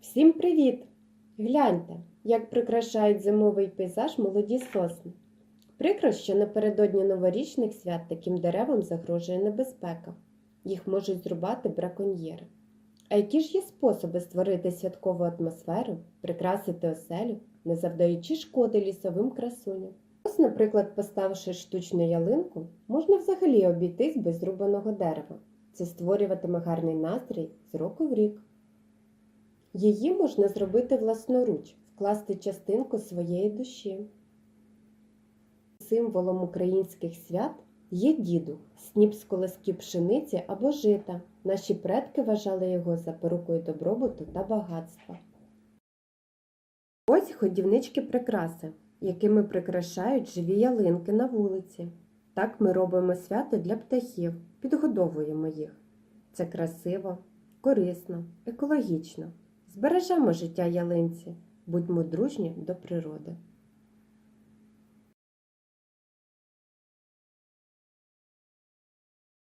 Всім привіт! Гляньте, як прикрашають зимовий пейзаж молоді сосни. Прикро, що напередодні новорічних свят таким деревам загрожує небезпека. Їх можуть зрубати браконьєри. А які ж є способи створити святкову атмосферу, прикрасити оселю, не завдаючи шкоди лісовим красуням? Ось, наприклад, поставивши штучну ялинку, можна взагалі обійтись без зрубаного дерева. Це створюватиме гарний настрій з року в рік. Її можна зробити власноруч, вкласти частинку своєї душі. Символом українських свят є дідух, сніп з колосків пшениці або жита. Наші предки вважали його запорукою добробуту та багатства. Ось годівнички прикраси, якими прикрашають живі ялинки на вулиці. Так ми робимо свято для птахів, підгодовуємо їх. Це красиво, корисно, екологічно. Збережемо життя ялинці, будьмо дружні до природи.